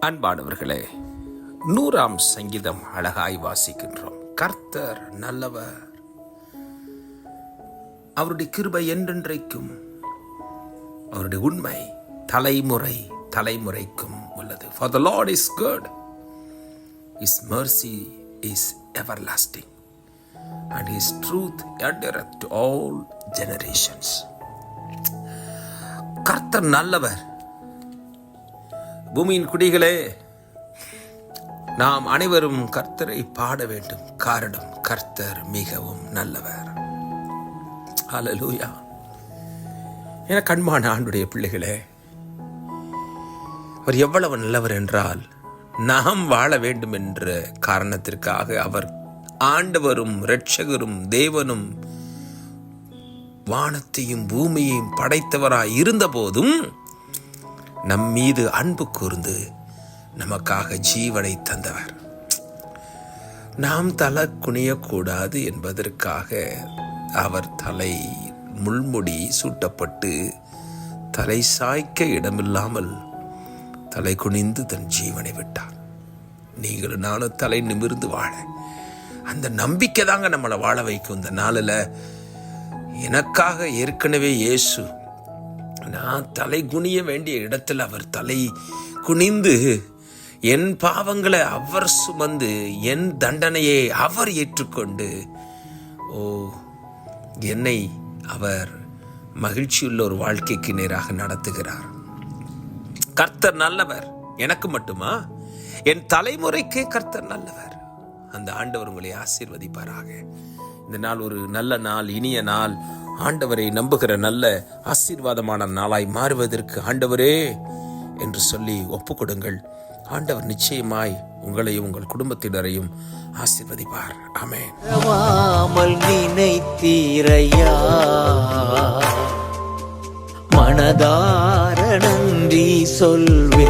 அன்பானவர்களே நூறாம் சங்கீதம் அழகாய் வாசிக்கின்றோம். கர்த்தர் நல்லவர். அவருடைய கிருபை என்றென்றைக்கும் அவருடைய உண்மை தலைமுறை தலைமுறைக்கும் உள்ளது. For the lord is good is mercy is everlasting and truth truth all generations கர்த்தர் நல்லவர். பூமியின் குடிகளே நாம் அனைவரும் கர்த்தரை பாட வேண்டும். காரணம் கர்த்தர் மிகவும் நல்லவர். ஹalleluya. என கண்மான ஆண்டுடைய பிள்ளைகளே அவர் எவ்வளவு நல்லவர் என்றால் நாம் வாழ வேண்டும் என்ற காரணத்திற்காக அவர் ஆண்டவரும் இரட்சகரும் தேவனும் வானத்தையும் பூமியையும் படைத்தவராய் இருந்தபோதும் நம் மீது அன்பு கூர்ந்து நமக்காக ஜீவனை தந்தவர். நாம் தலை குனியக்கூடாது என்பதற்காக அவர் தலை முள்முடி சூட்டப்பட்டு தலை சாய்க்க இடமில்லாமல் தலை குனிந்து தன் ஜீவனை விட்டார். நீங்களும் நானும் தலை நிமிர்ந்து வாழ. அந்த நம்பிக்கை தாங்க நம்மளை வாழ வைக்கும். இந்த நாளில் எனக்காக ஏற்கனவே இயேசு நான் தலை குனிய வேண்டிய இடத்துல அவர் தலை குனிந்து என் பாவங்களை அவர் சுமந்து என் தண்டனையை அவர் ஏற்றுக்கொண்டு ஓ என்னை அவர் மகிழ்ச்சியுள்ள ஒரு வாழ்க்கைக்கு நேராக நடத்துகிறார். கர்த்தர் நல்லவர் எனக்கு மட்டுமா? என் தலைமுறைக்கே கர்த்தர் நல்லவர். அந்த ஆண்டவர் உங்களை ஆசீர்வதிப்பாராக. இந்த நாள் ஒரு நல்ல நாள் இனிய நாள். ஆண்டவரை நம்புகிற நல்ல ஆசீர்வாதமான நாளாய் மாறுவதற்கு ஆண்டவரே என்று சொல்லி ஒப்புக்கொடுங்கள். ஆண்டவர் நிச்சயமாய் உங்களையும் உங்கள் குடும்பத்தினரையும் ஆசீர்வதிப்பார். ஆமென். நினைத்தீரையா? மனதார நன்றி சொல்வே.